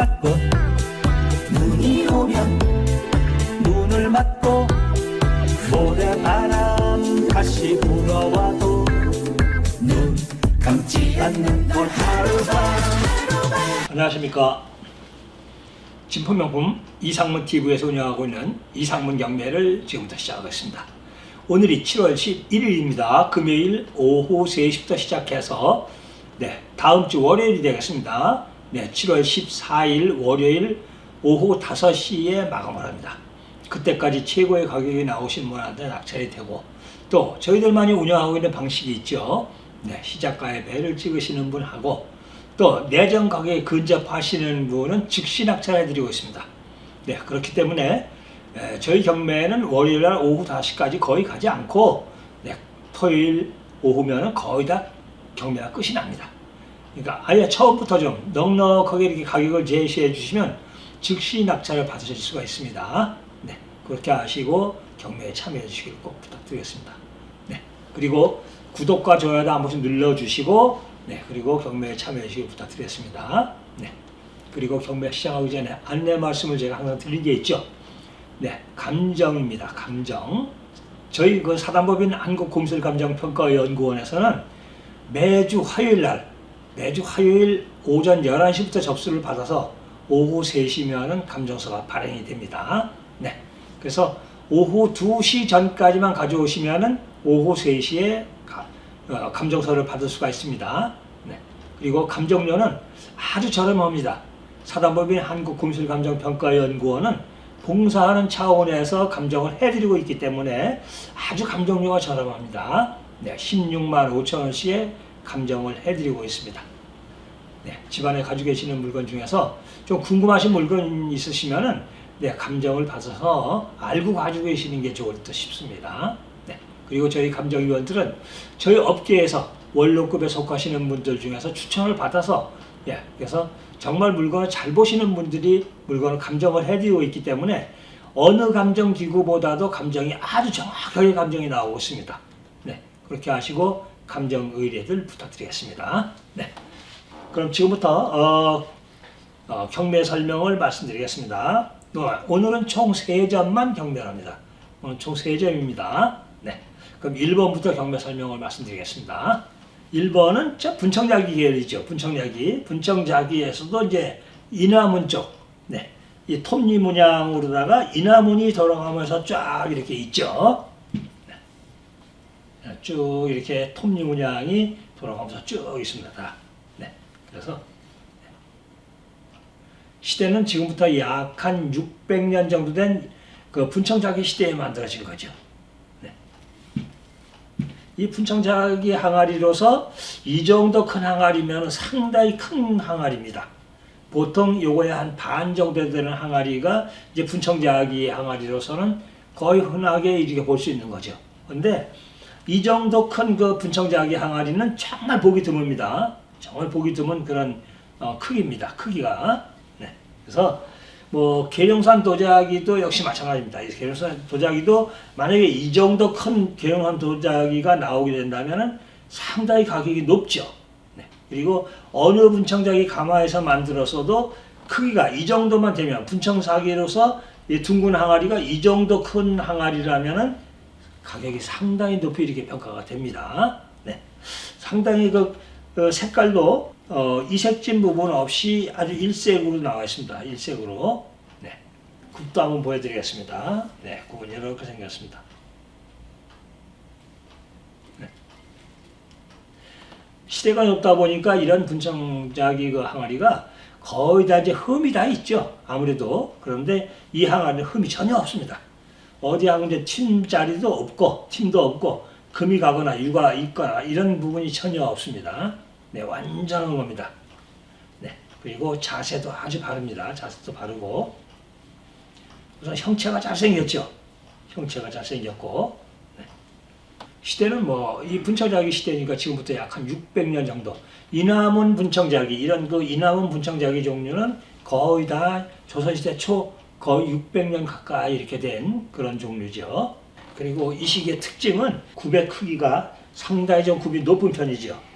받고 눈이 오면 눈을 맞고 모래바람 다시 불어와도 눈 감지 않는 걸 하루가 안녕하십니까. 진포명품 이상문 TV에서 운영하고 있는 이상문 경매를 지금부터 시작하겠습니다. 오늘이 7월 11일입니다. 금요일 오후 3시부터 시작해서 네, 다음 주 월요일이 되겠습니다. 네, 7월 14일 월요일 오후 5시에 마감을 합니다. 그때까지 최고의 가격이 나오신 분한테 낙찰이 되고 또 저희들만이 운영하고 있는 방식이 있죠. 네, 시작가에 배를 찍으시는 분하고 또 내정 가격에 근접하시는 분은 즉시 낙찰해 드리고 있습니다. 네, 그렇기 때문에 에, 저희 경매는 월요일 날 오후 5시까지 거의 가지 않고 네, 토요일 오후면은 거의 다 경매가 끝이 납니다. 그러니까 아예 처음부터 좀 넉넉하게 이렇게 가격을 제시해 주시면 즉시 낙찰을 받으실 수가 있습니다. 네, 그렇게 하시고 경매에 참여해 주시길 꼭 부탁드리겠습니다. 네, 그리고 구독과 좋아요도 한 번씩 눌러주시고, 네, 그리고 경매에 참여해 주시길 부탁드리겠습니다. 네, 그리고 경매 시작하기 전에 안내 말씀을 제가 항상 드린 게 있죠. 네, 감정입니다. 감정. 저희 그 사단법인 한국공실감정평가연구원에서는 매주 화요일 날, 매주 화요일 오전 11시부터 접수를 받아서 오후 3시면은 감정서가 발행이 됩니다. 네. 그래서 오후 2시 전까지만 가져오시면은 오후 3시에 어, 감정서를 받을 수가 있습니다. 네. 그리고 감정료는 아주 저렴합니다. 사단법인 한국공실감정평가연구원은 봉사하는 차원에서 감정을 해드리고 있기 때문에 아주 감정료가 저렴합니다. 네, 16만 5천 원씩의 감정을 해드리고 있습니다. 네, 집안에 가지고 계시는 물건 중에서 좀 궁금하신 물건 있으시면은 네, 감정을 받아서 알고 가지고 계시는 게 좋을 듯 싶습니다. 네, 그리고 저희 감정위원들은 저희 업계에서 원로급에 속하시는 분들 중에서 추천을 받아서 예, 그래서 정말 물건을 잘 보시는 분들이 물건을 감정을 해드리고 있기 때문에 어느 감정 기구보다도 감정이 아주 정확하게 감정이 나오고 있습니다. 네, 그렇게 하시고 감정 의뢰들 부탁드리겠습니다. 네. 그럼 지금부터 어, 어, 경매 설명을 말씀드리겠습니다. 어, 오늘은 총 3점만 경매합니다. 오늘 총 3점입니다. 네. 그럼 1번부터 경매 설명을 말씀드리겠습니다. 1번은 저 분청자기 계열이죠. 분청자기. 분청자기에서도 이제 이나문 쪽, 네. 이 톱니 문양으로다가 이나문이 돌아가면서 쫙 이렇게 있죠. 네. 쭉 이렇게 톱니 문양이 돌아가면서 쭉 있습니다. 그래서 시대는 지금부터 약 한 600년 정도 된 그 분청자기 시대에 만들어진 거죠. 네. 이 분청자기 항아리로서 이 정도 큰 항아리면 상당히 큰 항아리입니다. 보통 요거에 한반 정도 되는 항아리가 이제 분청자기 항아리로서는 거의 흔하게 이렇게 볼 수 있는 거죠. 근데 이 정도 큰 그 분청자기 항아리는 정말 보기 드뭅니다. 정말 보기 드문 그런 어, 크기입니다. 크기가. 네. 그래서 뭐 계룡산 도자기도 역시 마찬가지입니다. 이 계룡산 도자기도 만약에 이 정도 큰 계룡산 도자기가 나오게 된다면은 상당히 가격이 높죠. 네. 그리고 어느 분청자기 가마에서 만들었어도 크기가 이 정도만 되면 분청사기로서 이 둥근 항아리가 이 정도 큰 항아리라면은 가격이 상당히 높이 이렇게 평가가 됩니다. 네. 상당히 그, 그 색깔도 어, 이색진 부분 없이 아주 일색으로 나와 있습니다. 일색으로. 네. 굽도 한번 보여드리겠습니다. 네, 굽은 이렇게 생겼습니다. 네. 시대가 높다 보니까 이런 분청자기 그 항아리가 거의 다 이제 흠이 다 있죠. 아무래도. 그런데 이 항아리는 흠이 전혀 없습니다. 어디 하고 이제 팀자리도 없고, 팀도 없고, 금이 가거나 유가 있거나 이런 부분이 전혀 없습니다. 네, 완전한 겁니다. 네, 그리고 자세도 아주 바릅니다. 자세도 바르고. 우선 형체가 잘생겼죠. 형체가 잘생겼고. 네. 시대는 뭐, 이 분청자기 시대니까 지금부터 약 한 600년 정도. 이남은 분청자기, 이런 그 이남은 분청자기 종류는 거의 다 조선시대 초 거의 600년 가까이 이렇게 된 그런 종류죠. 그리고 이 시기의 특징은 굽의 크기가 상당히 좀 굽이 높은 편이죠.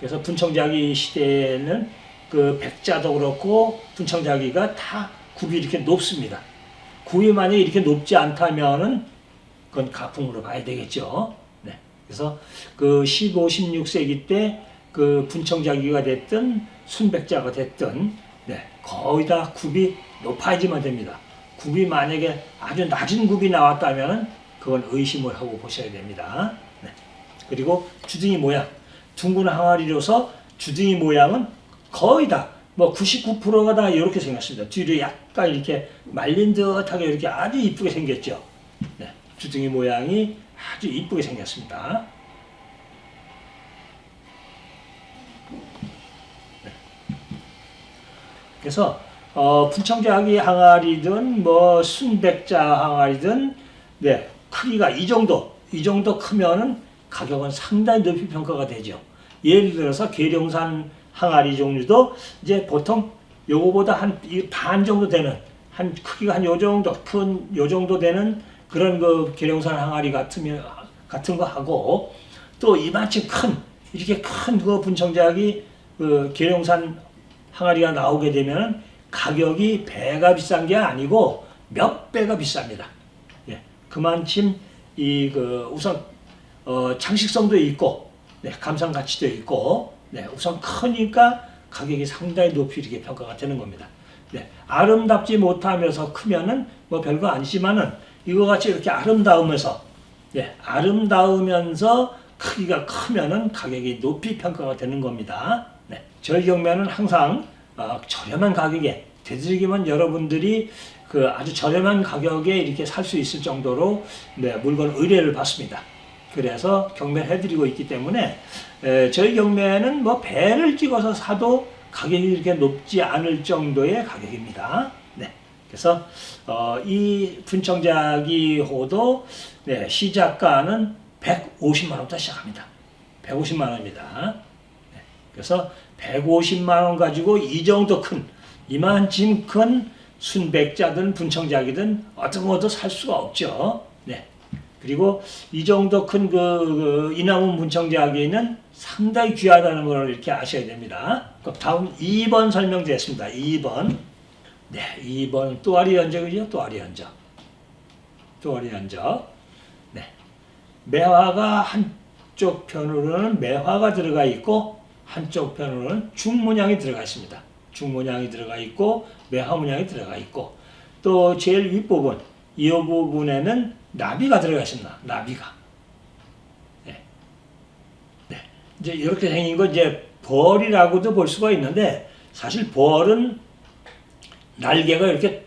네. 그래서 분청자기 시대에는 그 백자도 그렇고 분청자기가 다 굽이 이렇게 높습니다. 굽이 만약에 이렇게 높지 않다면은 그건 가풍으로 봐야 되겠죠. 네. 그래서 그 15, 16세기 때 그 분청자기가 됐든 순백자가 됐든 네, 거의 다 굽이 높아야지만 됩니다. 굽이 만약에 아주 낮은 굽이 나왔다면은 그건 의심을 하고 보셔야 됩니다. 네. 그리고 주둥이 모양 둥근 항아리로서 주둥이 모양은 거의 다 뭐 99%가 다 이렇게 생겼습니다. 뒤로 약간 이렇게 말린 듯하게 이렇게 아주 이쁘게 생겼죠. 네. 주둥이 모양이 아주 이쁘게 생겼습니다. 네. 그래서 어, 분청자기 항아리든 뭐 순백자 항아리든 네, 크기가 이 정도 이 정도 크면은 가격은 상당히 높이 평가가 되죠. 예를 들어서 계룡산 항아리 종류도 이제 보통 요거보다 한 반 정도 되는 한 크기가 한 요 정도 큰 요 정도 되는 그런 그 계룡산 항아리 같으면 같은 거 하고 또 이만큼 큰 이렇게 큰 그 분청자기 그 계룡산 항아리가 나오게 되면 가격이 배가 비싼 게 아니고 몇 배가 비쌉니다. 예, 그만큼 이 그 우선 어, 장식성도 있고 네, 감상 가치도 있고 네, 우선 크니까 가격이 상당히 높이 이렇게 평가가 되는 겁니다. 네, 아름답지 못하면서 크면은 뭐 별거 아니지만은 이거 같이 이렇게 아름다우면서 예, 아름다우면서 크기가 크면은 가격이 높이 평가가 되는 겁니다. 네, 저희 경매는 항상 어, 저렴한 가격에 되도록이면 여러분들이 그 아주 저렴한 가격에 이렇게 살 수 있을 정도로 네, 물건 의뢰를 받습니다. 그래서 경매를 해드리고 있기 때문에 에, 저희 경매는 뭐 배를 찍어서 사도 가격이 이렇게 높지 않을 정도의 가격입니다. 네. 그래서 어, 이 분청자기 호도 네, 시작가는 150만 원부터 시작합니다. 150만 원입니다. 네. 그래서 150만 원 가지고 이 정도 큰 이만큼 큰 순백자든 분청자기든 어떤 것도 살 수가 없죠. 네. 그리고 이 정도 큰 그, 그 이나무 분청자기는 상당히 귀하다는 걸 이렇게 아셔야 됩니다. 그럼 다음 2번 설명드렸습니다. 2번. 네, 2번 또아리 연적이죠. 또아리 연적. 또아리 연적. 네. 매화가 한쪽 편으로는 매화가 들어가 있고 한쪽 편으로는 중문양이 들어가 있습니다. 중문양이 들어가 있고 매화 문양이 들어가 있고 또 제일 윗부분 이 부분에는 나비가 들어가 있습니다. 나비가. 네. 네. 이제 이렇게 생긴 거 이제 벌이라고도 볼 수가 있는데 사실 벌은 날개가 이렇게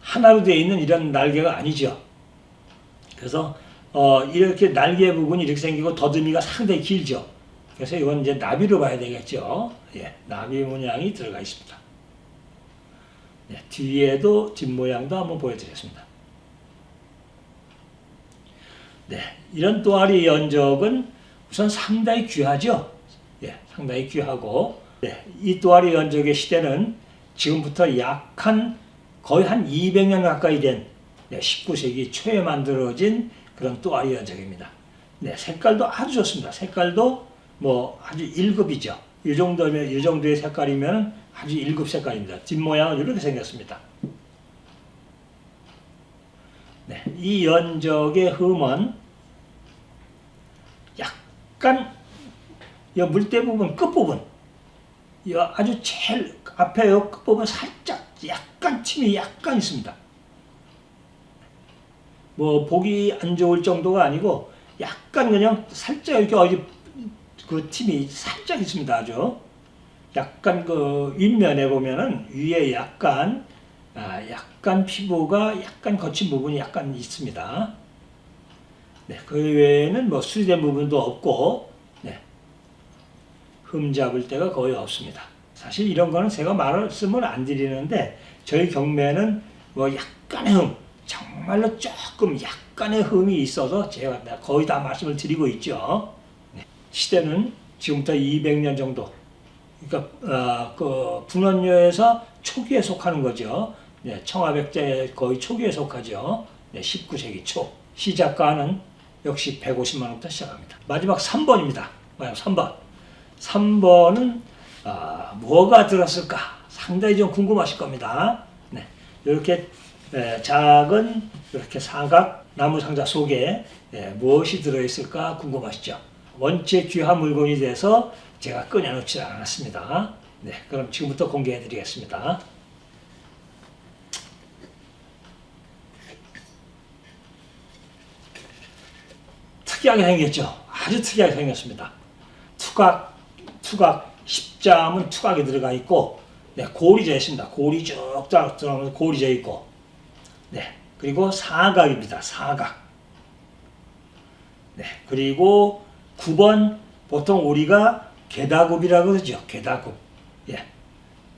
하나로 되어 있는 이런 날개가 아니죠. 그래서 어, 이렇게 날개 부분이 이렇게 생기고 더듬이가 상당히 길죠. 그래서 이건 이제 나비로 봐야 되겠죠. 예, 나비 문양이 들어가 있습니다. 네, 뒤에도 뒷모양도 한번 보여드리겠습니다. 네, 이런 또아리 연적은 우선 상당히 귀하죠. 예, 상당히 귀하고, 네, 이 또아리 연적의 시대는 지금부터 약 한 거의 한 200년 가까이 된 네, 19세기 초에 만들어진 그런 또아리 연적입니다. 네, 색깔도 아주 좋습니다. 색깔도 뭐 아주 1급이죠. 이 정도면 이 정도의 색깔이면 아주 1급 색깔입니다. 뒷모양은 이렇게 생겼습니다. 네, 이 연적의 흠은 약간 이 물대 부분 끝부분 이 아주 제일 앞에 요 끝부분 살짝 약간 틈이 약간 있습니다. 뭐 보기 안 좋을 정도가 아니고 약간 그냥 살짝 이렇게 어디 그 틈이 살짝 있습니다. 아주 약간 그 윗면에 보면은 위에 약간 아, 약간 피부가 약간 거친 부분이 약간 있습니다. 네, 그 외에는 뭐 수리된 부분도 없고 네, 흠 잡을 데가 거의 없습니다. 사실 이런 거는 제가 말씀을 안 드리는데 저희 경매는 뭐 약간의 흠, 정말로 조금 약간의 흠이 있어서 제가 거의 다 말씀을 드리고 있죠. 네, 시대는 지금부터 200년 정도 그러니까 어, 그 분원료에서 초기에 속하는 거죠. 네, 청아백제의 거의 초기에 속하죠. 네, 19세기 초. 시작가는 역시 150만 원부터 시작합니다. 마지막 3번입니다. 마지막 3번. 3번은 아, 뭐가 들었을까 상당히 좀 궁금하실 겁니다. 네, 이렇게 에, 작은 이렇게 사각 나무 상자 속에 예, 무엇이 들어있을까 궁금하시죠? 원체 귀한 물건이 돼서 제가 꺼내놓지 않았습니다. 네, 그럼 지금부터 공개해드리겠습니다. 특이하게 생겼죠. 아주 특이하게 생겼습니다. 투각, 투각, 십자문 투각이 들어가 있고, 네, 고리져 있습니다. 고리 쭉 들어가면서 고리져 있고, 네, 그리고 사각입니다. 사각. 네, 그리고 9번 보통 우리가 개다굽이라고 그러죠. 개다굽. 예.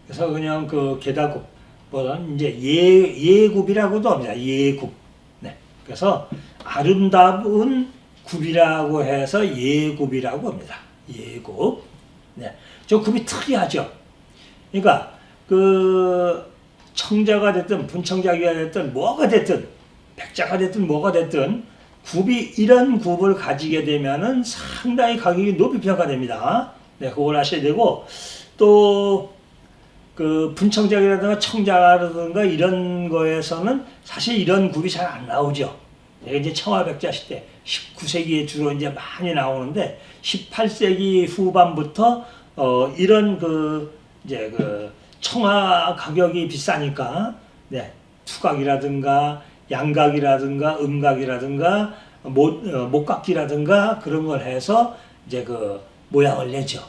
그래서 그냥 그 개다굽보다는 이제 예, 예굽이라고도 합니다. 예굽. 네. 그래서 아름다운 굽이라고 해서 예굽이라고 합니다. 예굽. 네. 저 굽이 특이하죠. 그러니까 그 청자가 됐든 분청자가 됐든 뭐가 됐든 백자가 됐든 뭐가 됐든 굽이 이런 굽을 가지게 되면은 상당히 가격이 높이 평가됩니다. 네, 그걸 아셔야 되고 또 그 분청작이라든가 청자라든가 이런 거에서는 사실 이런 굽이 잘 안 나오죠. 이게 이제 청화백자 시대 19세기에 주로 이제 많이 나오는데 18세기 후반부터 어 이런 그 이제 그 청화 가격이 비싸니까 네 투각이라든가 양각이라든가 음각이라든가 못 어, 목각기라든가 그런 걸 해서 이제 그 모양을 내죠.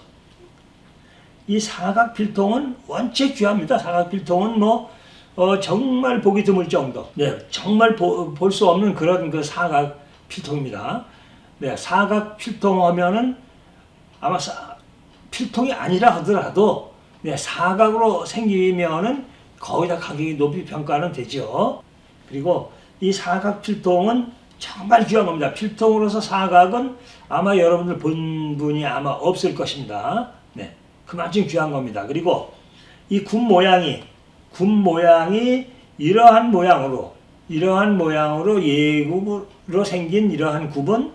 이 사각 필통은 원체 귀합니다. 사각 필통은 뭐 어, 정말 보기 드물 정도. 네, 정말 볼 수 없는 그런 그 사각 필통입니다. 네, 사각 필통 하면은 아마 사, 필통이 아니라 하더라도 네, 사각으로 생기면은 거의 다 가격이 높이 평가는 되죠. 그리고 이 사각 필통은 정말 귀한 겁니다. 필통으로서 사각은 아마 여러분들 본 분이 아마 없을 것입니다. 네, 그만큼 귀한 겁니다. 그리고 이 굽 모양이 굽 모양이 이러한 모양으로 이러한 모양으로 예굽으로 생긴 이러한 굽은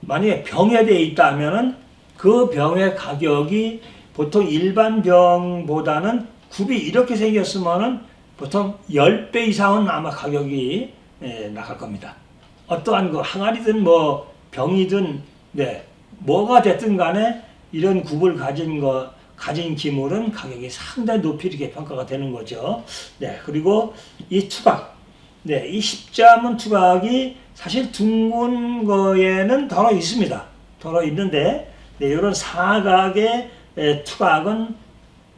만약에 병에 되어 있다면은 그 병의 가격이 보통 일반 병보다는 굽이 이렇게 생겼으면은 보통 10배 이상은 아마 가격이 예, 나갈 겁니다. 어떠한 그 항아리든 뭐 병이든 네 뭐가 됐든 간에 이런 굽을 가진 거 가진 기물은 가격이 상당히 높이 이렇게 평가가 되는 거죠. 네 그리고 이 투각 네 이 십자문 투각이 사실 둥근 거에는 덜어 있습니다. 덜어 있는데 네, 이런 사각의 에, 투각은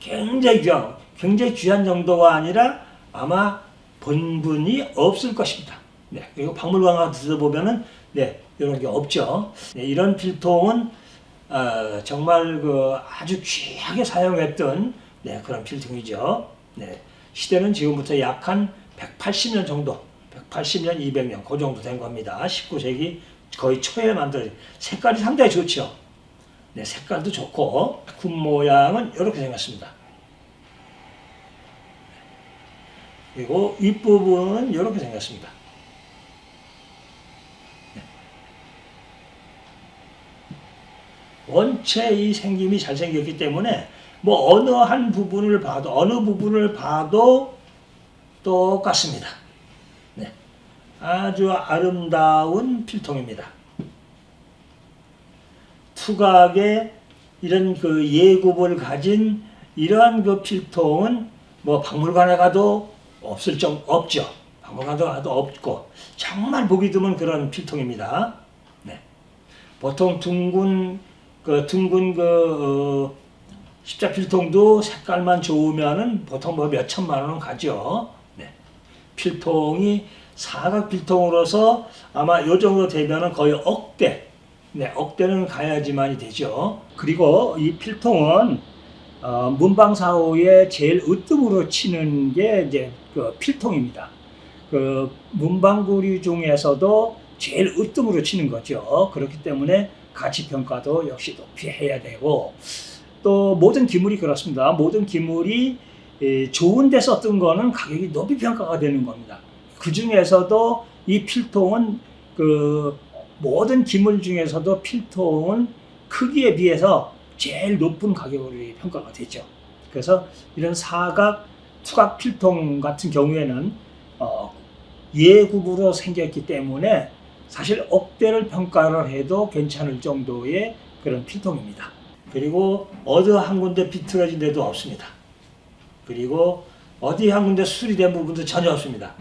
굉장히 귀한 굉장히 귀한 정도가 아니라 아마 본분이 없을 것입니다. 네, 그리고 박물관 가서 보면은 네, 이런 게 없죠. 네, 이런 필통은 어, 정말 그 아주 귀하게 사용했던 네, 그런 필통이죠. 네, 시대는 지금부터 약 한 180년 정도, 180년, 200년 그 정도 된 겁니다. 19세기 거의 초에 만들어진 색깔이 상당히 좋죠. 네, 색깔도 좋고 굽 모양은 이렇게 생겼습니다. 그리고 윗부분은 이렇게 생겼습니다. 원체 이 생김이 잘생겼기 때문에 뭐 어느 한 부분을 봐도 어느 부분을 봐도 똑같습니다. 네. 아주 아름다운 필통입니다. 투각의 이런 그 예굽을 가진 이러한 그 필통은 뭐 박물관에 가도 없을 정 없죠. 박물관도 가도 없고 정말 보기 드문 그런 필통입니다. 네. 보통 둥근 그 둥근 그 어, 십자 필통도 색깔만 좋으면은 보통 뭐 몇 천만 원은 가죠. 네. 필통이 사각 필통으로서 아마 요 정도 되면은 거의 억대, 네, 억대는 가야지만이 되죠. 그리고 이 필통은 어, 문방사호의 제일 으뜸으로 치는 게 이제 그 필통입니다. 그 문방구류 중에서도 제일 으뜸으로 치는 거죠. 그렇기 때문에 가치 평가도 역시 높이 해야 되고 또 모든 기물이 그렇습니다. 모든 기물이 에, 좋은 데 썼던 거는 가격이 높이 평가가 되는 겁니다. 그 중에서도 이 필통은 그 모든 기물 중에서도 필통은 크기에 비해서 제일 높은 가격으로 평가가 되죠. 그래서 이런 사각 투각 필통 같은 경우에는 어, 예국으로 생겼기 때문에 사실 억대를 평가를 해도 괜찮을 정도의 그런 필통입니다. 그리고 어디 한 군데 비틀어진 데도 없습니다. 그리고 어디 한 군데 수리된 부분도 전혀 없습니다.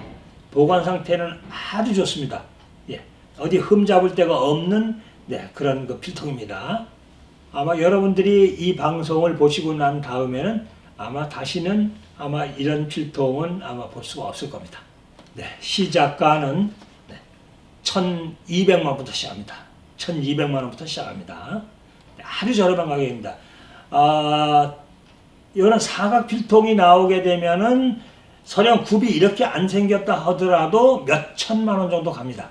보관 상태는 아주 좋습니다. 예, 어디 흠 잡을 데가 없는 네, 그런 그 필통입니다. 아마 여러분들이 이 방송을 보시고 난 다음에는 아마 다시는 아마 이런 필통은 아마 볼 수가 없을 겁니다. 네, 시작가는 네, 1,200만 원부터 시작합니다. 1,200만 원부터 시작합니다. 네, 아주 저렴한 가격입니다. 아, 이거는 사각 필통이 나오게 되면은 설령 굽이 이렇게 안 생겼다 하더라도 몇 천만 원 정도 갑니다.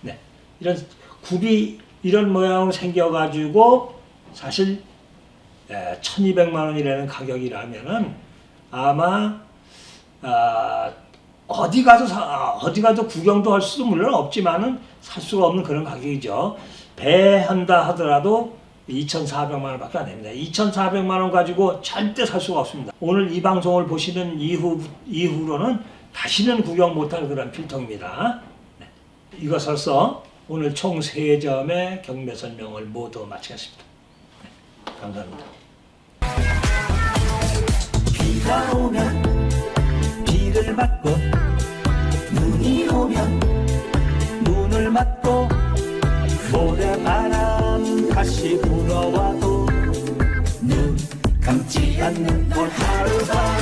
네, 이런 굽이 이런 모양으로 생겨가지고 사실 에, 1,200만 원이라는 가격이라면은 아마 아, 어디 가도 사, 아, 어디 가도 구경도 할 수도 물론 없지만은 살 수가 없는 그런 가격이죠. 배 한다 하더라도 2,400만 원밖에 안 됩니다. 2,400만 원 가지고 절대 살 수가 없습니다. 오늘 이 방송을 보시는 이후 이후로는 다시는 구경 못할 그런 필통입니다. 네. 이것으로서 오늘 총 3점의 경매 설명을 모두 마치겠습니다. 네. 감사합니다. 비가 오면 비를 맞고 눈이 오면 눈을 맞고 모래바람 다시 불어와도 눈 감지 않는 걸 하루 봐